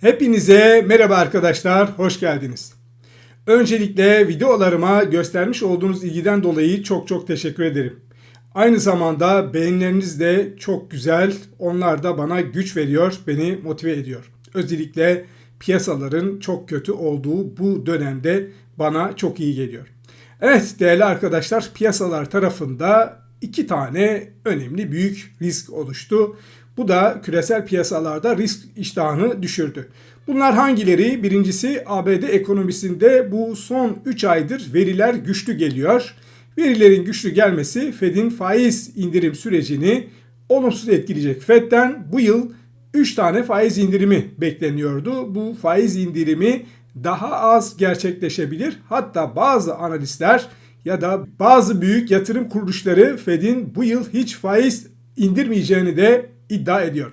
Hepinize merhaba arkadaşlar, hoş geldiniz. Öncelikle videolarıma göstermiş olduğunuz ilgiden dolayı çok çok teşekkür ederim. Aynı zamanda beğenileriniz de çok güzel. Onlar da bana güç veriyor, beni motive ediyor. Özellikle piyasaların çok kötü olduğu bu dönemde bana çok iyi geliyor. Evet değerli arkadaşlar piyasalar tarafında iki tane önemli büyük risk oluştu. Bu da küresel piyasalarda risk iştahını düşürdü. Bunlar hangileri? Birincisi ABD ekonomisinde bu son 3 aydır veriler güçlü geliyor. Verilerin güçlü gelmesi Fed'in faiz indirim sürecini olumsuz etkileyecek. Fed'den bu yıl 3 tane faiz indirimi bekleniyordu. Bu faiz indirimi daha az gerçekleşebilir. Hatta bazı analistler ya da bazı büyük yatırım kuruluşları Fed'in bu yıl hiç faiz indirmeyeceğini de iddia ediyor.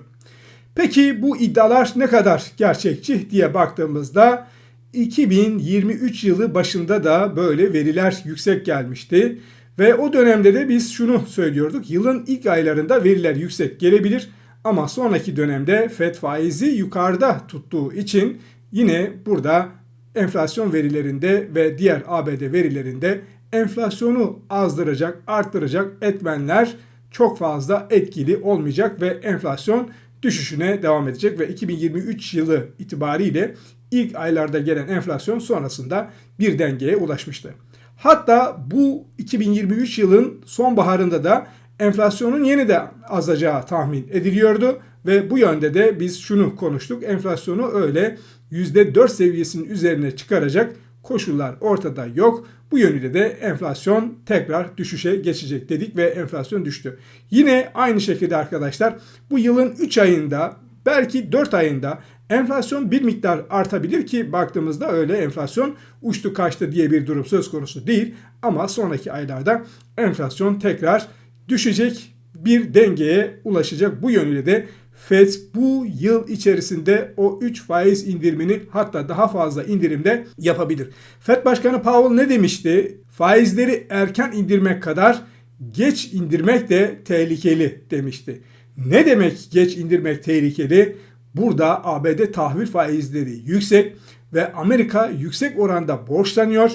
Peki bu iddialar ne kadar gerçekçi diye baktığımızda 2023 yılı başında da böyle veriler yüksek gelmişti. Ve o dönemde de biz şunu söylüyorduk. Yılın ilk aylarında veriler yüksek gelebilir ama sonraki dönemde FED faizi yukarıda tuttuğu için yine burada enflasyon verilerinde ve diğer ABD verilerinde enflasyonu azdıracak, arttıracak etmenler çok fazla etkili olmayacak ve enflasyon düşüşüne devam edecek ve 2023 yılı itibariyle ilk aylarda gelen enflasyon sonrasında bir dengeye ulaşmıştı. Hatta bu 2023 yılın sonbaharında da enflasyonun yeni de azacağı tahmin ediliyordu ve bu yönde de biz şunu konuştuk. Enflasyonu öyle %4 seviyesinin üzerine çıkaracak koşullar ortada yok. Bu yönüyle de enflasyon tekrar düşüşe geçecek dedik ve enflasyon düştü. Yine aynı şekilde arkadaşlar bu yılın 3 ayında belki 4 ayında enflasyon bir miktar artabilir ki baktığımızda öyle enflasyon uçtu kaçtı diye bir durum söz konusu değil. Ama sonraki aylarda enflasyon tekrar düşecek bir dengeye ulaşacak. Bu yönüyle de Fed bu yıl içerisinde o 3 faiz indirimini hatta daha fazla indirimde yapabilir. Fed Başkanı Powell ne demişti? Faizleri erken indirmek kadar geç indirmek de tehlikeli demişti. Ne demek geç indirmek tehlikeli? Burada ABD tahvil faizleri yüksek ve Amerika yüksek oranda borçlanıyor.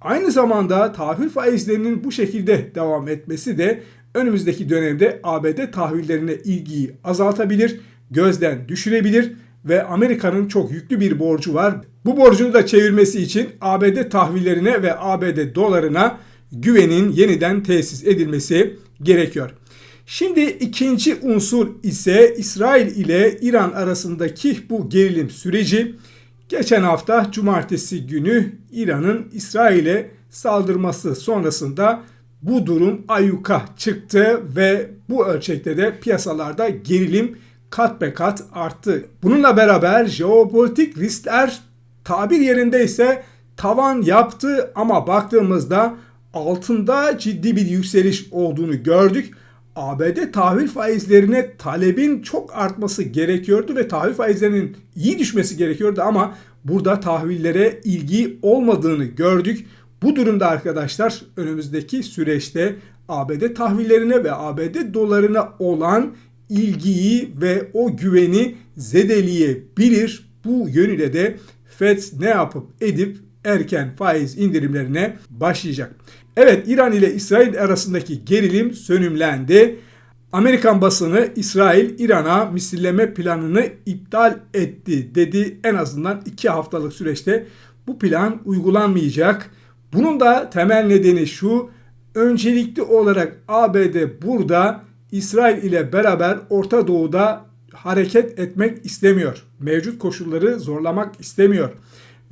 Aynı zamanda tahvil faizlerinin bu şekilde devam etmesi de önümüzdeki dönemde ABD tahvillerine ilgiyi azaltabilir, gözden düşürebilir ve Amerika'nın çok yüklü bir borcu var. Bu borcunu da çevirmesi için ABD tahvillerine ve ABD dolarına güvenin yeniden tesis edilmesi gerekiyor. Şimdi ikinci unsur ise İsrail ile İran arasındaki bu gerilim süreci. Geçen hafta cumartesi günü İran'ın İsrail'e saldırması sonrasında bu durum ayyuka çıktı ve bu ölçekte de piyasalarda gerilim kat be kat arttı. Bununla beraber jeopolitik riskler tabir yerinde ise tavan yaptı ama baktığımızda altında ciddi bir yükseliş olduğunu gördük. ABD tahvil faizlerine talebin çok artması gerekiyordu ve tahvil faizlerinin iyi düşmesi gerekiyordu ama burada tahvillere ilgi olmadığını gördük. Bu durumda arkadaşlar önümüzdeki süreçte ABD tahvillerine ve ABD dolarına olan ilgiyi ve o güveni zedeleyebilir. Bu yönüyle de Fed ne yapıp edip erken faiz indirimlerine başlayacak. Evet İran ile İsrail arasındaki gerilim sönümlendi. Amerikan basını İsrail İran'a misilleme planını iptal etti dedi. En azından iki haftalık süreçte bu plan uygulanmayacak. Bunun da temel nedeni şu. Öncelikli olarak ABD burada İsrail ile beraber Orta Doğu'da hareket etmek istemiyor. Mevcut koşulları zorlamak istemiyor.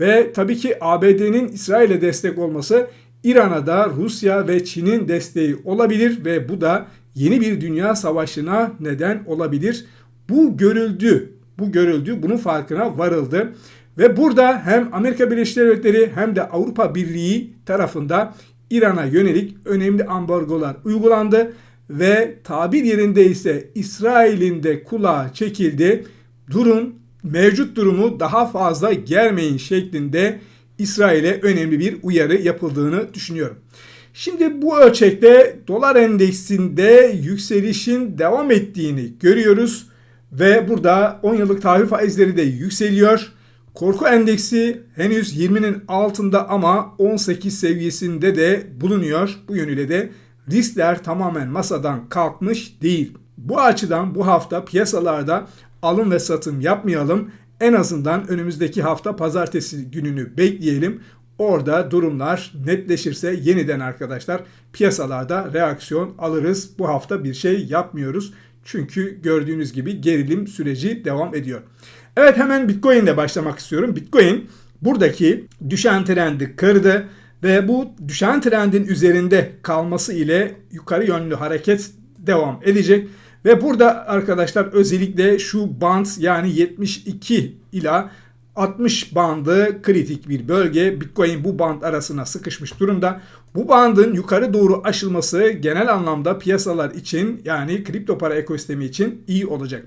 Ve tabii ki ABD'nin İsrail'e destek olması İran'a da Rusya ve Çin'in desteği olabilir ve bu da yeni bir dünya savaşına neden olabilir. Bu görüldü. Bu görüldü. Bunun farkına varıldı. Ve burada hem Amerika Birleşik Devletleri hem de Avrupa Birliği tarafında İran'a yönelik önemli ambargolar uygulandı ve tabir yerinde ise İsrail'in de kulağı çekildi. Durun mevcut durumu daha fazla gelmeyin şeklinde İsrail'e önemli bir uyarı yapıldığını düşünüyorum. Şimdi bu ölçekte dolar endeksinde yükselişin devam ettiğini görüyoruz. Ve burada 10 yıllık tahvil faizleri de yükseliyor. Korku endeksi henüz 20'nin altında ama 18 seviyesinde de bulunuyor. Bu yönüyle de riskler tamamen masadan kalkmış değil. Bu açıdan bu hafta piyasalarda alım ve satım yapmayalım. En azından önümüzdeki hafta pazartesi gününü bekleyelim. Orada durumlar netleşirse yeniden arkadaşlar piyasalarda reaksiyon alırız. Bu hafta bir şey yapmıyoruz. Çünkü gördüğünüz gibi gerilim süreci devam ediyor. Evet hemen Bitcoin ile başlamak istiyorum. Bitcoin buradaki düşen trendi kırdı ve bu düşen trendin üzerinde kalması ile yukarı yönlü hareket devam edecek. Ve burada arkadaşlar özellikle şu band yani 72 ila 60 bandı kritik bir bölge. Bitcoin bu band arasına sıkışmış durumda. Bu bandın yukarı doğru aşılması genel anlamda piyasalar için yani kripto para ekosistemi için iyi olacak.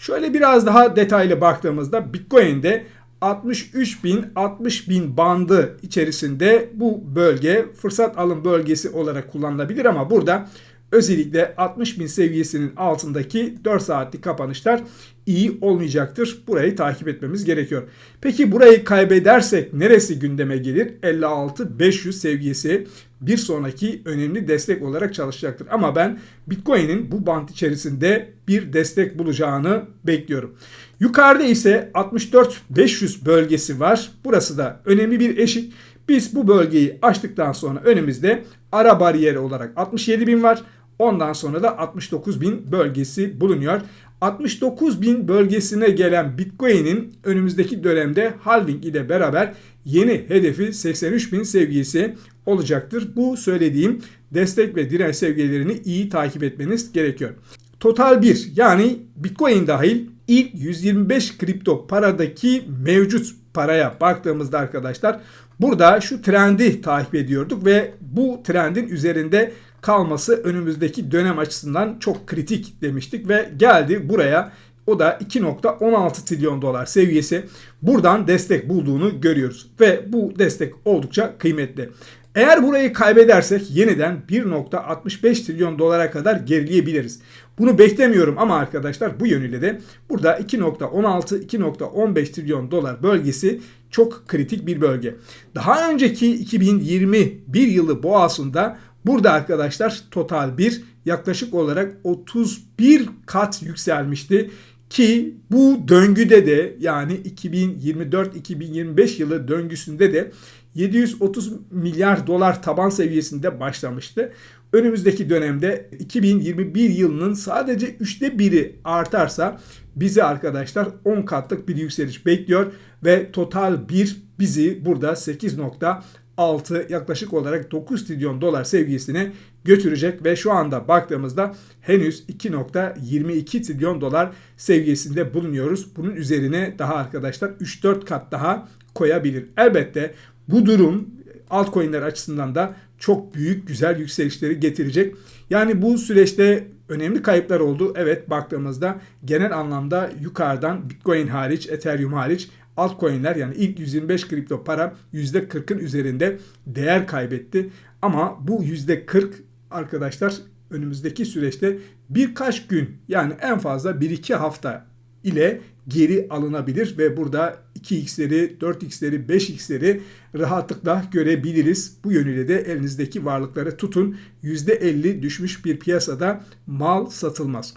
Şöyle biraz daha detaylı baktığımızda Bitcoin'de 63 bin 60 bin bandı içerisinde bu bölge fırsat alım bölgesi olarak kullanılabilir ama burada özellikle 60 bin seviyesinin altındaki 4 saatlik kapanışlar iyi olmayacaktır. Burayı takip etmemiz gerekiyor. Peki burayı kaybedersek neresi gündeme gelir? 56-500 seviyesi bir sonraki önemli destek olarak çalışacaktır. Ama ben Bitcoin'in bu bant içerisinde bir destek bulacağını bekliyorum. Yukarıda ise 64-500 bölgesi var. Burası da önemli bir eşik. Biz bu bölgeyi açtıktan sonra önümüzde ara bariyeri olarak 67 bin var. Ondan sonra da 69 bin bölgesi bulunuyor. 69 bin bölgesine gelen Bitcoin'in önümüzdeki dönemde halving ile beraber yeni hedefi 83 bin seviyesi olacaktır. Bu söylediğim destek ve direnç seviyelerini iyi takip etmeniz gerekiyor. Total 1 yani Bitcoin dahil ilk 125 kripto paradaki mevcut paraya baktığımızda arkadaşlar burada şu trendi takip ediyorduk ve bu trendin üzerinde kalması önümüzdeki dönem açısından çok kritik demiştik ve geldi buraya o da 2.16 trilyon dolar seviyesi. Buradan destek bulduğunu görüyoruz ve bu destek oldukça kıymetli. Eğer burayı kaybedersek yeniden 1.65 trilyon dolara kadar gerileyebiliriz. Bunu beklemiyorum ama arkadaşlar bu yönüyle de burada 2.16-2.15 trilyon dolar bölgesi çok kritik bir bölge. Daha önceki 2021 yılı boğasında Burada arkadaşlar total bir yaklaşık olarak 31 kat yükselmişti. Ki bu döngüde de yani 2024-2025 yılı döngüsünde de 730 milyar dolar taban seviyesinde başlamıştı. Önümüzdeki dönemde 2021 yılının sadece üçte biri artarsa bizi arkadaşlar 10 katlık bir yükseliş bekliyor ve total bir bizi burada 8.6 yaklaşık olarak 9 trilyon dolar seviyesine götürecek ve şu anda baktığımızda henüz 2.22 trilyon dolar seviyesinde bulunuyoruz. Bunun üzerine daha arkadaşlar 3-4 kat daha koyabilir. Elbette bu durum altcoin'ler açısından da çok büyük güzel yükselişleri getirecek. Yani bu süreçte önemli kayıplar oldu. Evet baktığımızda genel anlamda yukarıdan Bitcoin hariç, Ethereum hariç altcoin'ler yani ilk 125 kripto para %40'ın üzerinde değer kaybetti. Ama bu %40 arkadaşlar önümüzdeki süreçte birkaç gün yani en fazla 1-2 hafta ile geri alınabilir ve burada 2x'leri, 4x'leri, 5x'leri rahatlıkla görebiliriz. Bu yönüyle de elinizdeki varlıkları tutun. %50 düşmüş bir piyasada mal satılmaz.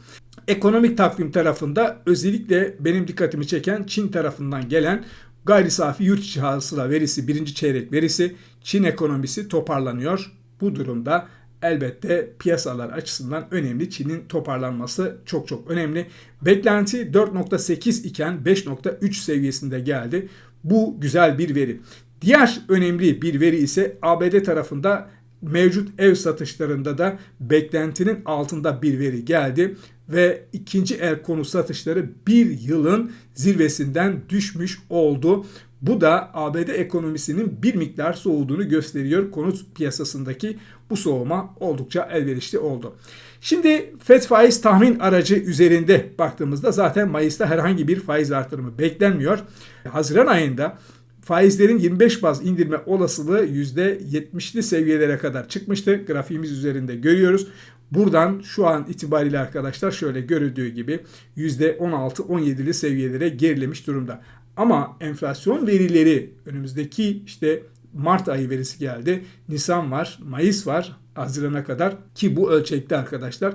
Ekonomik takvim tarafında özellikle benim dikkatimi çeken Çin tarafından gelen gayri safi yurt içi hasıla verisi, birinci çeyrek verisi Çin ekonomisi toparlanıyor. Bu durumda elbette piyasalar açısından önemli. Çin'in toparlanması çok çok önemli. Beklenti 4.8 iken 5.3 seviyesinde geldi. Bu güzel bir veri. Diğer önemli bir veri ise ABD tarafında mevcut ev satışlarında da beklentinin altında bir veri geldi ve ikinci el konu satışları bir yılın zirvesinden düşmüş oldu. Bu da ABD ekonomisinin bir miktar soğuduğunu gösteriyor. Konut piyasasındaki bu soğuma oldukça elverişli oldu. Şimdi FED faiz tahmin aracı üzerinde baktığımızda zaten Mayıs'ta herhangi bir faiz artırımı beklenmiyor. Haziran ayında faizlerin 25 baz indirme olasılığı %70'li seviyelere kadar çıkmıştı. Grafiğimiz üzerinde görüyoruz. Buradan şu an itibariyle arkadaşlar şöyle görüldüğü gibi %16-17'li seviyelere gerilemiş durumda. Ama enflasyon verileri önümüzdeki işte Mart ayı verisi geldi. Nisan var, Mayıs var Haziran'a kadar ki bu ölçekte arkadaşlar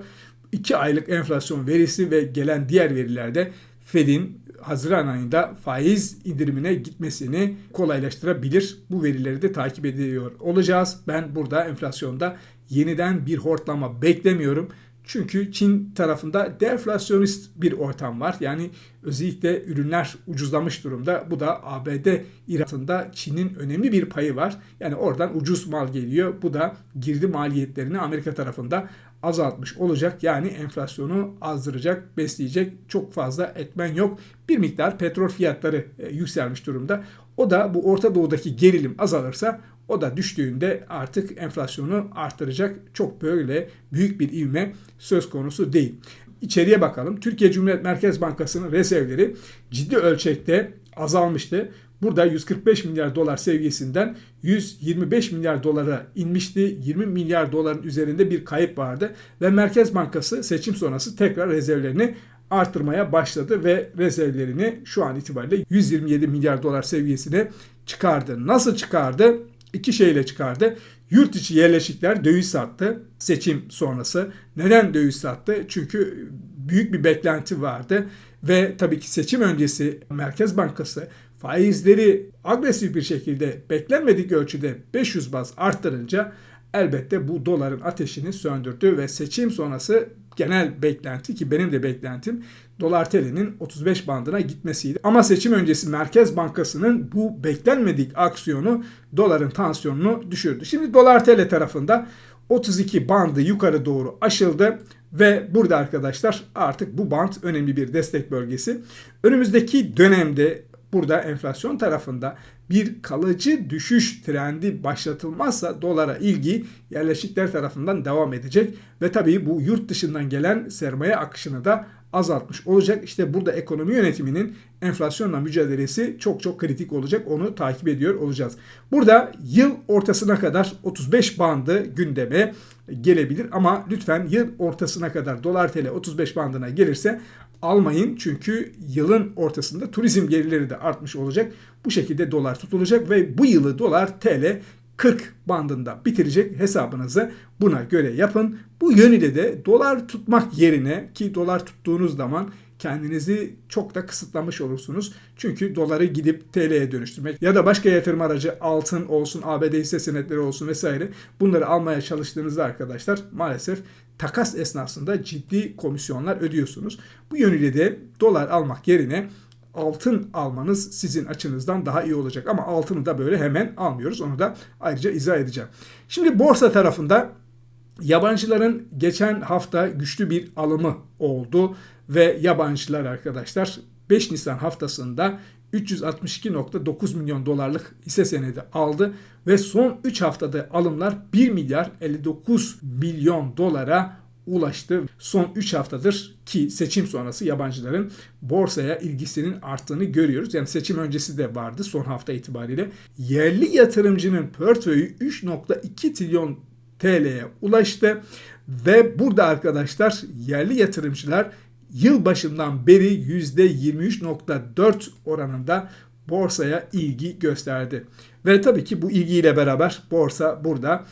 2 aylık enflasyon verisi ve gelen diğer verilerde Fed'in Haziran ayında faiz indirimine gitmesini kolaylaştırabilir. Bu verileri de takip ediyor olacağız. Ben burada enflasyonda yeniden bir hortlama beklemiyorum. Çünkü Çin tarafında deflasyonist bir ortam var. Yani özellikle ürünler ucuzlamış durumda. Bu da ABD ihracatında Çin'in önemli bir payı var. Yani oradan ucuz mal geliyor. Bu da girdi maliyetlerini Amerika tarafında azaltmış olacak. Yani enflasyonu azdıracak, besleyecek çok fazla etmen yok. Bir miktar petrol fiyatları e, yükselmiş durumda. O da bu Orta Doğu'daki gerilim azalırsa o da düştüğünde artık enflasyonu arttıracak çok böyle büyük bir ivme söz konusu değil. İçeriye bakalım. Türkiye Cumhuriyet Merkez Bankası'nın rezervleri ciddi ölçekte azalmıştı. Burada 145 milyar dolar seviyesinden 125 milyar dolara inmişti. 20 milyar doların üzerinde bir kayıp vardı ve Merkez Bankası seçim sonrası tekrar rezervlerini arttırmaya başladı ve rezervlerini şu an itibariyle 127 milyar dolar seviyesine çıkardı. Nasıl çıkardı? İki şeyle çıkardı. Yurt içi yerleşikler döviz sattı seçim sonrası. Neden döviz sattı? Çünkü büyük bir beklenti vardı ve tabii ki seçim öncesi Merkez Bankası faizleri agresif bir şekilde beklenmedik ölçüde 500 baz arttırınca elbette bu doların ateşini söndürdü ve seçim sonrası genel beklenti ki benim de beklentim dolar TL'nin 35 bandına gitmesiydi. Ama seçim öncesi Merkez Bankası'nın bu beklenmedik aksiyonu doların tansiyonunu düşürdü. Şimdi dolar TL tarafında 32 bandı yukarı doğru aşıldı ve burada arkadaşlar artık bu band önemli bir destek bölgesi. Önümüzdeki dönemde burada enflasyon tarafında bir kalıcı düşüş trendi başlatılmazsa dolara ilgi yerleşikler tarafından devam edecek. Ve tabii bu yurt dışından gelen sermaye akışını da azaltmış olacak. İşte burada ekonomi yönetiminin enflasyonla mücadelesi çok çok kritik olacak. Onu takip ediyor olacağız. Burada yıl ortasına kadar 35 bandı gündeme gelebilir ama lütfen yıl ortasına kadar dolar TL 35 bandına gelirse almayın. Çünkü yılın ortasında turizm gelirleri de artmış olacak. Bu şekilde dolar tutulacak ve bu yılı dolar TL 40 bandında bitirecek hesabınızı buna göre yapın. Bu yönüyle de dolar tutmak yerine ki dolar tuttuğunuz zaman kendinizi çok da kısıtlamış olursunuz. Çünkü doları gidip TL'ye dönüştürmek ya da başka yatırım aracı altın olsun, ABD hisse senetleri olsun vesaire bunları almaya çalıştığınızda arkadaşlar maalesef takas esnasında ciddi komisyonlar ödüyorsunuz. Bu yönüyle de dolar almak yerine altın almanız sizin açınızdan daha iyi olacak. Ama altını da böyle hemen almıyoruz. Onu da ayrıca izah edeceğim. Şimdi borsa tarafında yabancıların geçen hafta güçlü bir alımı oldu ve yabancılar arkadaşlar 5 Nisan haftasında 362.9 milyon dolarlık hisse senedi aldı ve son 3 haftada alımlar 1 milyar 59 milyon dolara ulaştı. Son 3 haftadır ki seçim sonrası yabancıların borsaya ilgisinin arttığını görüyoruz. Yani seçim öncesi de vardı son hafta itibariyle. Yerli yatırımcının portföyü 3.2 trilyon TL'ye ulaştı ve burada arkadaşlar yerli yatırımcılar yıl başından beri %23.4 oranında borsaya ilgi gösterdi. Ve tabii ki bu ilgiyle beraber borsa burada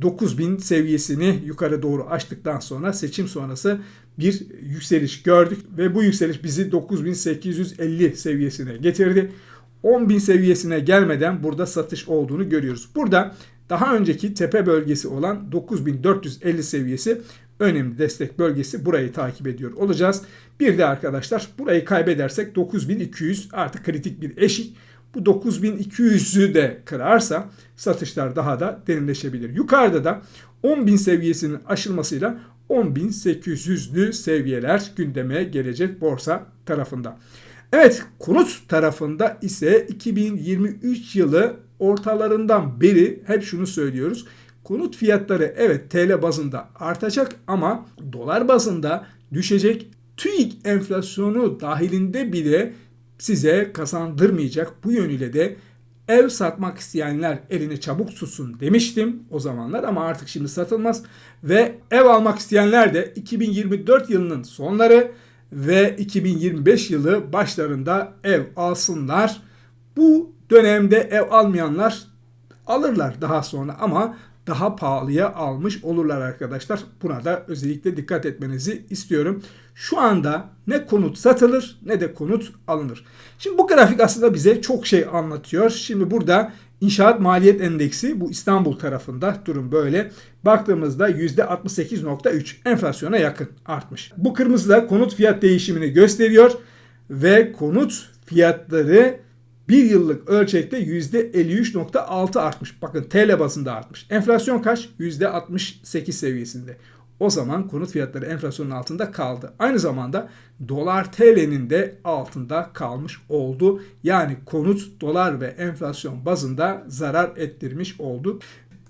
9000 seviyesini yukarı doğru açtıktan sonra seçim sonrası bir yükseliş gördük ve bu yükseliş bizi 9850 seviyesine getirdi. 10.000 seviyesine gelmeden burada satış olduğunu görüyoruz. Burada daha önceki tepe bölgesi olan 9450 seviyesi önemli destek bölgesi burayı takip ediyor olacağız. Bir de arkadaşlar burayı kaybedersek 9200 artık kritik bir eşik. Bu 9200'ü de kırarsa satışlar daha da derinleşebilir. Yukarıda da 10.000 seviyesinin aşılmasıyla 10.800'lü seviyeler gündeme gelecek borsa tarafında. Evet konut tarafında ise 2023 yılı ortalarından beri hep şunu söylüyoruz. Konut fiyatları evet TL bazında artacak ama dolar bazında düşecek. TÜİK enflasyonu dahilinde bile size kazandırmayacak. Bu yönüyle de Ev satmak isteyenler elini çabuk tutsun demiştim o zamanlar ama artık şimdi satılmaz. Ve ev almak isteyenler de 2024 yılının sonları ve 2025 yılı başlarında ev alsınlar. Bu dönemde ev almayanlar alırlar daha sonra ama daha pahalıya almış olurlar arkadaşlar. Buna da özellikle dikkat etmenizi istiyorum. Şu anda ne konut satılır ne de konut alınır. Şimdi bu grafik aslında bize çok şey anlatıyor. Şimdi burada inşaat maliyet endeksi bu İstanbul tarafında durum böyle. Baktığımızda %68.3 enflasyona yakın artmış. Bu kırmızı da konut fiyat değişimini gösteriyor ve konut fiyatları bir yıllık ölçekte %53.6 artmış. Bakın TL bazında artmış. Enflasyon kaç? %68 seviyesinde. O zaman konut fiyatları enflasyonun altında kaldı. Aynı zamanda dolar TL'nin de altında kalmış oldu. Yani konut dolar ve enflasyon bazında zarar ettirmiş oldu.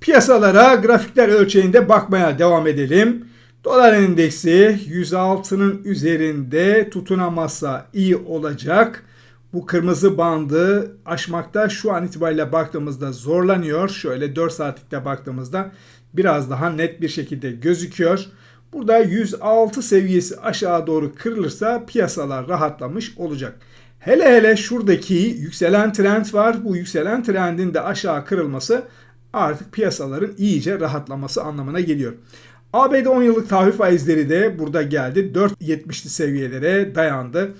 Piyasalara grafikler ölçeğinde bakmaya devam edelim. Dolar endeksi 106'nın üzerinde tutunamazsa iyi olacak bu kırmızı bandı aşmakta şu an itibariyle baktığımızda zorlanıyor. Şöyle 4 saatlikte baktığımızda biraz daha net bir şekilde gözüküyor. Burada 106 seviyesi aşağı doğru kırılırsa piyasalar rahatlamış olacak. Hele hele şuradaki yükselen trend var. Bu yükselen trendin de aşağı kırılması artık piyasaların iyice rahatlaması anlamına geliyor. ABD 10 yıllık tahvil faizleri de burada geldi. 4.70'li seviyelere dayandı.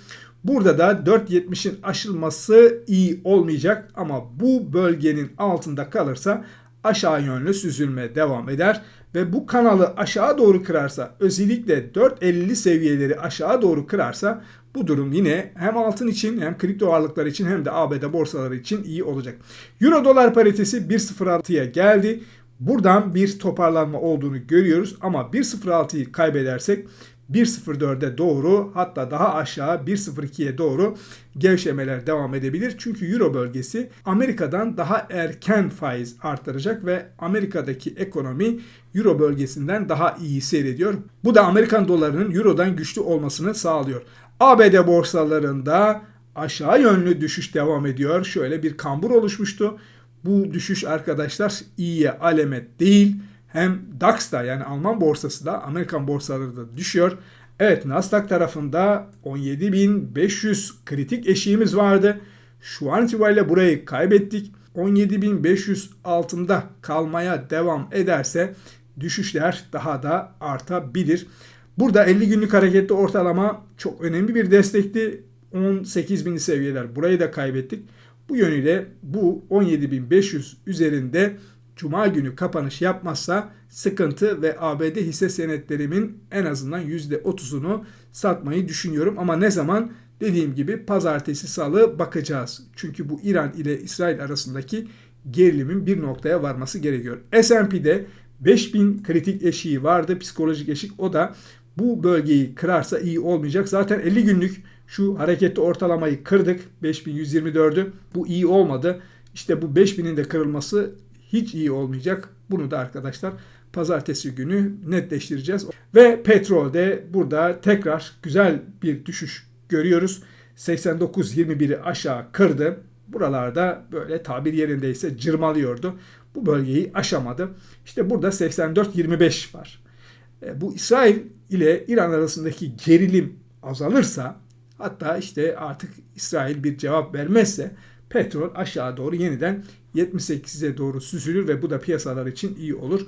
Burada da 4.70'in aşılması iyi olmayacak ama bu bölgenin altında kalırsa aşağı yönlü süzülme devam eder ve bu kanalı aşağı doğru kırarsa özellikle 4.50 seviyeleri aşağı doğru kırarsa bu durum yine hem altın için hem kripto varlıklar için hem de ABD borsaları için iyi olacak. Euro dolar paritesi 1.06'ya geldi. Buradan bir toparlanma olduğunu görüyoruz ama 1.06'yı kaybedersek 1.04'e doğru hatta daha aşağı 1.02'ye doğru gevşemeler devam edebilir. Çünkü Euro bölgesi Amerika'dan daha erken faiz artıracak ve Amerika'daki ekonomi Euro bölgesinden daha iyi seyrediyor. Bu da Amerikan dolarının Euro'dan güçlü olmasını sağlıyor. ABD borsalarında aşağı yönlü düşüş devam ediyor. Şöyle bir kambur oluşmuştu. Bu düşüş arkadaşlar iyiye alamet değil hem DAX'da yani Alman borsası da Amerikan borsaları da düşüyor. Evet Nasdaq tarafında 17.500 kritik eşiğimiz vardı. Şu an itibariyle burayı kaybettik. 17.500 altında kalmaya devam ederse düşüşler daha da artabilir. Burada 50 günlük hareketli ortalama çok önemli bir destekti. 18.000 seviyeler burayı da kaybettik. Bu yönüyle bu 17.500 üzerinde Cuma günü kapanış yapmazsa sıkıntı ve ABD hisse senetlerimin en azından %30'unu satmayı düşünüyorum. Ama ne zaman? Dediğim gibi pazartesi salı bakacağız. Çünkü bu İran ile İsrail arasındaki gerilimin bir noktaya varması gerekiyor. S&P'de 5000 kritik eşiği vardı. Psikolojik eşik o da bu bölgeyi kırarsa iyi olmayacak. Zaten 50 günlük şu hareketli ortalamayı kırdık. 5124'ü. Bu iyi olmadı. İşte bu 5000'in de kırılması hiç iyi olmayacak. Bunu da arkadaşlar pazartesi günü netleştireceğiz. Ve petrolde burada tekrar güzel bir düşüş görüyoruz. 89.21'i aşağı kırdı. Buralarda böyle tabir yerindeyse cırmalıyordu. Bu bölgeyi aşamadı. İşte burada 84.25 var. E, bu İsrail ile İran arasındaki gerilim azalırsa hatta işte artık İsrail bir cevap vermezse petrol aşağı doğru yeniden 78'e doğru süzülür ve bu da piyasalar için iyi olur.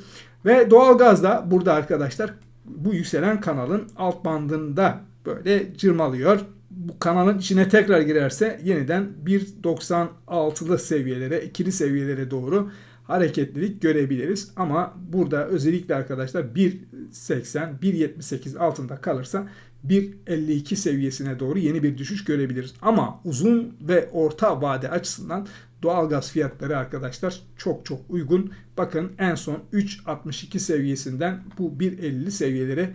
Ve doğalgaz da burada arkadaşlar bu yükselen kanalın alt bandında böyle cırmalıyor. Bu kanalın içine tekrar girerse yeniden 1.96'lı seviyelere, ikili seviyelere doğru hareketlilik görebiliriz. Ama burada özellikle arkadaşlar 1.80, 1.78 altında kalırsa 1.52 seviyesine doğru yeni bir düşüş görebiliriz. Ama uzun ve orta vade açısından doğal gaz fiyatları arkadaşlar çok çok uygun. Bakın en son 3.62 seviyesinden bu 1.50 seviyelere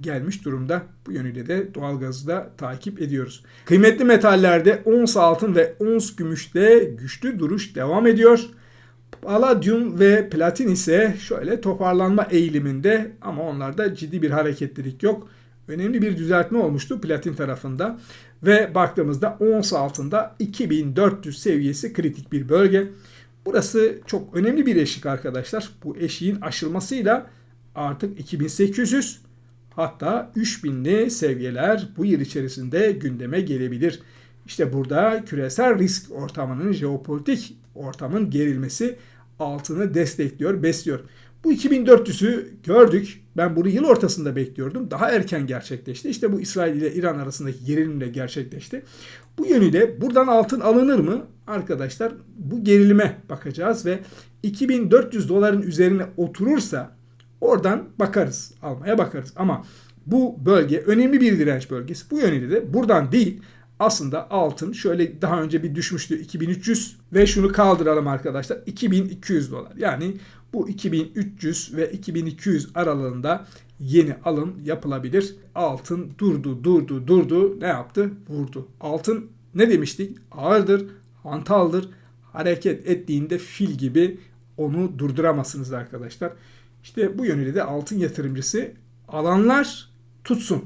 gelmiş durumda. Bu yönüyle de doğal gazı da takip ediyoruz. Kıymetli metallerde ons altın ve ons gümüşte güçlü duruş devam ediyor. Palladium ve platin ise şöyle toparlanma eğiliminde ama onlarda ciddi bir hareketlilik yok. Önemli bir düzeltme olmuştu platin tarafında Ve baktığımızda ons altında 2400 seviyesi kritik bir bölge. Burası çok önemli bir eşik arkadaşlar. Bu eşiğin aşılmasıyla artık 2800 hatta 3000'li seviyeler bu yıl içerisinde gündeme gelebilir. İşte burada küresel risk ortamının, jeopolitik ortamın gerilmesi altını destekliyor, besliyor. Bu 2400'ü gördük. Ben bunu yıl ortasında bekliyordum. Daha erken gerçekleşti. İşte bu İsrail ile İran arasındaki gerilimle gerçekleşti. Bu yönüyle buradan altın alınır mı? Arkadaşlar bu gerilime bakacağız ve 2400 doların üzerine oturursa oradan bakarız. Almaya bakarız. Ama bu bölge önemli bir direnç bölgesi. Bu yönüyle de buradan değil aslında altın şöyle daha önce bir düşmüştü 2300 ve şunu kaldıralım arkadaşlar 2200 dolar. Yani bu 2300 ve 2200 aralığında yeni alım yapılabilir. Altın durdu, durdu, durdu. Ne yaptı? Vurdu. Altın ne demiştik? Ağırdır, hantaldır. Hareket ettiğinde fil gibi onu durduramazsınız arkadaşlar. İşte bu yönüyle de altın yatırımcısı alanlar tutsun.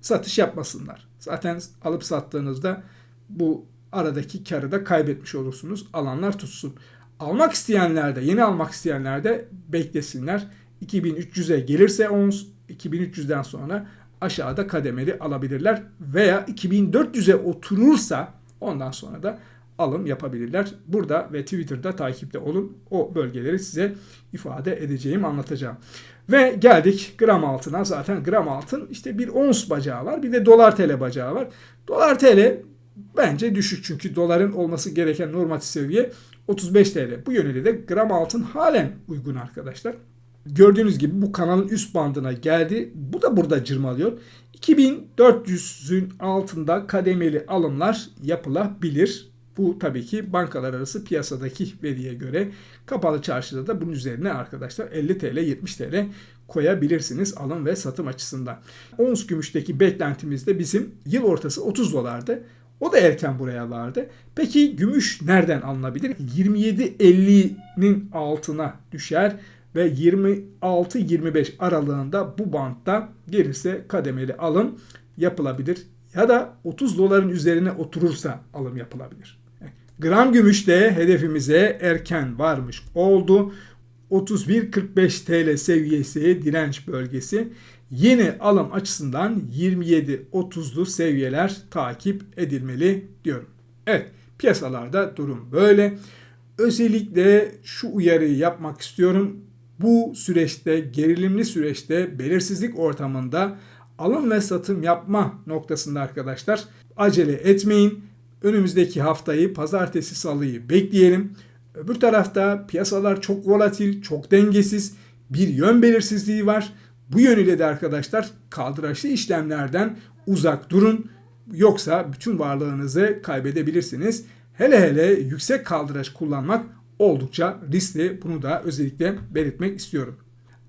Satış yapmasınlar. Zaten alıp sattığınızda bu aradaki karı da kaybetmiş olursunuz. Alanlar tutsun. Almak isteyenler de, yeni almak isteyenler de beklesinler. 2300'e gelirse ons, 2300'den sonra aşağıda kademeli alabilirler. Veya 2400'e oturursa ondan sonra da alım yapabilirler. Burada ve Twitter'da takipte olun. O bölgeleri size ifade edeceğim, anlatacağım. Ve geldik gram altına. Zaten gram altın işte bir ons bacağı var. Bir de dolar tl bacağı var. Dolar tl bence düşük çünkü doların olması gereken normatif seviye 35 TL. Bu yönüyle de gram altın halen uygun arkadaşlar. Gördüğünüz gibi bu kanalın üst bandına geldi. Bu da burada cırmalıyor. 2400'ün altında kademeli alımlar yapılabilir. Bu tabii ki bankalar arası piyasadaki veriye göre kapalı çarşıda da bunun üzerine arkadaşlar 50 TL 70 TL koyabilirsiniz alım ve satım açısından. Ons gümüşteki beklentimizde bizim yıl ortası 30 dolardı. O da erken buraya vardı. Peki gümüş nereden alınabilir? 27.50'nin altına düşer ve 26-25 aralığında bu bantta gelirse kademeli alım yapılabilir. Ya da 30 doların üzerine oturursa alım yapılabilir. Gram gümüşte hedefimize erken varmış oldu. 31.45 TL seviyesi direnç bölgesi. Yeni alım açısından 27-30'lu seviyeler takip edilmeli diyorum. Evet piyasalarda durum böyle. Özellikle şu uyarıyı yapmak istiyorum. Bu süreçte, gerilimli süreçte, belirsizlik ortamında alım ve satım yapma noktasında arkadaşlar acele etmeyin. Önümüzdeki haftayı pazartesi salıyı bekleyelim. Öbür tarafta piyasalar çok volatil, çok dengesiz, bir yön belirsizliği var. Bu yönüyle de arkadaşlar kaldıraçlı işlemlerden uzak durun. Yoksa bütün varlığınızı kaybedebilirsiniz. Hele hele yüksek kaldıraç kullanmak oldukça riskli. Bunu da özellikle belirtmek istiyorum.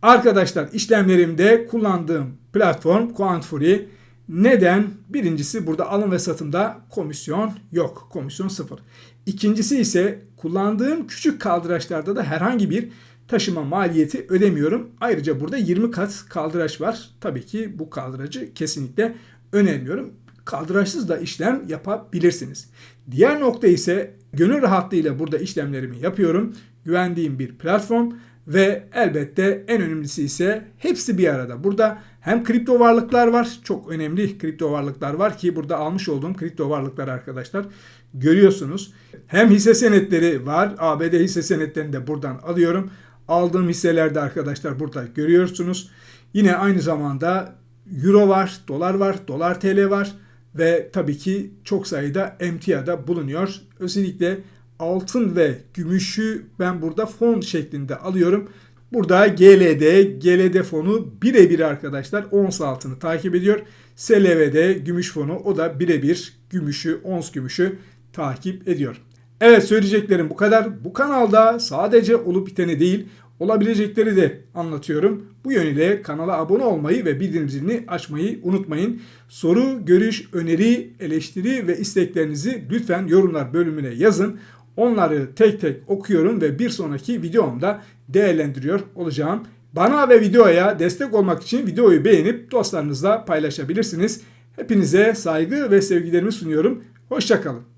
Arkadaşlar işlemlerimde kullandığım platform Quantfury. Neden? Birincisi burada alım ve satımda komisyon yok. Komisyon sıfır. İkincisi ise kullandığım küçük kaldıraçlarda da herhangi bir taşıma maliyeti ödemiyorum. Ayrıca burada 20 kat kaldıraç var. Tabii ki bu kaldıracı kesinlikle önermiyorum. Kaldıraçsız da işlem yapabilirsiniz. Diğer nokta ise gönül rahatlığıyla burada işlemlerimi yapıyorum. Güvendiğim bir platform ve elbette en önemlisi ise hepsi bir arada. Burada hem kripto varlıklar var. Çok önemli kripto varlıklar var ki burada almış olduğum kripto varlıklar arkadaşlar görüyorsunuz. Hem hisse senetleri var. ABD hisse senetlerini de buradan alıyorum. Aldığım hisselerde arkadaşlar burada görüyorsunuz. Yine aynı zamanda euro var, dolar var, dolar TL var ve tabii ki çok sayıda emtiada bulunuyor. Özellikle altın ve gümüşü ben burada fon şeklinde alıyorum. Burada GLD, GLD fonu birebir arkadaşlar ons altını takip ediyor. SLV'de gümüş fonu o da birebir gümüşü, ons gümüşü takip ediyor. Evet söyleyeceklerim bu kadar. Bu kanalda sadece olup biteni değil, olabilecekleri de anlatıyorum. Bu yönüyle kanala abone olmayı ve bildirim zilini açmayı unutmayın. Soru, görüş, öneri, eleştiri ve isteklerinizi lütfen yorumlar bölümüne yazın. Onları tek tek okuyorum ve bir sonraki videomda değerlendiriyor olacağım. Bana ve videoya destek olmak için videoyu beğenip dostlarınızla paylaşabilirsiniz. Hepinize saygı ve sevgilerimi sunuyorum. Hoşçakalın.